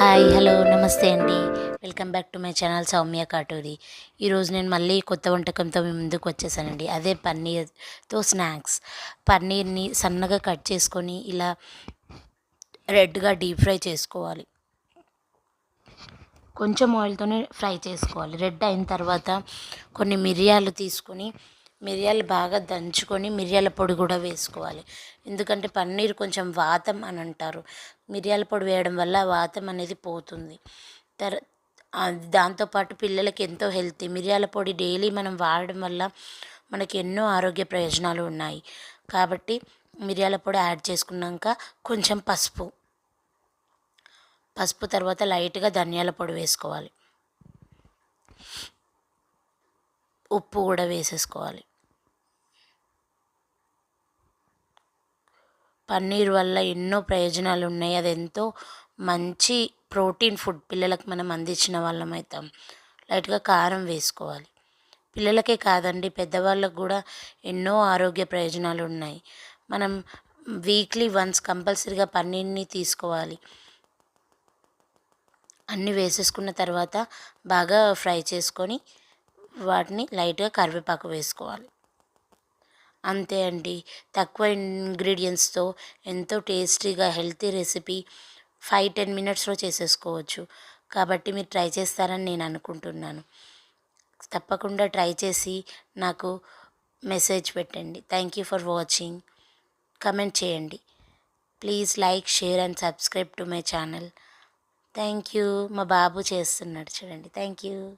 Hi hello నమస్తే అండి. Welcome back to my channel Soumya Katuri. ఈరోజు నేను మళ్ళీ కొత్త వంటకంతో మీ ముందుకు వచ్చేసానండి. అదే పన్నీర్తో స్నాక్స్. పన్నీర్ని సన్నగా కట్ చేసుకొని ఇలా రెడ్గా డీప్ ఫ్రై చేసుకోవాలి. కొంచెం ఆయిల్తోనే ఫ్రై చేసుకోవాలి. రెడ్ అయిన తర్వాత కొన్ని మిరియాలు తీసుకొని మిరియాలు బాగా దంచుకొని మిరియాల పొడి కూడా వేసుకోవాలి. ఎందుకంటే పన్నీర్ కొంచెం వాతం అని అంటారు. మిరియాల పొడి వేయడం వల్ల వాతం అనేది పోతుంది. తర్ దాంతోపాటు పిల్లలకి ఎంతో హెల్తీ. మిరియాల పొడి డైలీ మనం వాడడం వల్ల మనకి ఎన్నో ఆరోగ్య ప్రయోజనాలు ఉన్నాయి. కాబట్టి మిరియాల పొడి యాడ్ చేసుకున్నాక కొంచెం పసుపు. పసుపు తర్వాత లైట్గా ధనియాల పొడి వేసుకోవాలి. ఉప్పు కూడా వేసేసుకోవాలి. పన్నీర్ వల్ల ఎన్నో ప్రయోజనాలు ఉన్నాయి. అది ఎంతో మంచి ప్రోటీన్ ఫుడ్ పిల్లలకు మనం అందించిన వాళ్ళం అవుతాం. లైట్గా కారం వేసుకోవాలి. పిల్లలకే కాదండి పెద్దవాళ్ళకు కూడా ఎన్నో ఆరోగ్య ప్రయోజనాలు ఉన్నాయి. మనం వీక్లీ వన్స్ కంపల్సరీగా పన్నీర్ని తీసుకోవాలి. అన్నీ వేసేసుకున్న తర్వాత బాగా ఫ్రై చేసుకొని వాటిని లైట్గా కరివేపాకు వేసుకోవాలి. అంతే అండి. తక్కువ ఇంగ్రీడియంట్స్తో ఎంతో టేస్టీగా హెల్తీ రెసిపీ ఫైవ్ టెన్ మినిట్స్లో చేసేసుకోవచ్చు. కాబట్టి మీరు ట్రై చేస్తారని నేను అనుకుంటున్నాను. తప్పకుండా ట్రై చేసి నాకు మెసేజ్ పెట్టండి. Thank you for watching. Comment చేయండి. Please like share and subscribe to my channel. Thank you. మా బాబు చేస్తున్నాడు చూడండి. Thank you.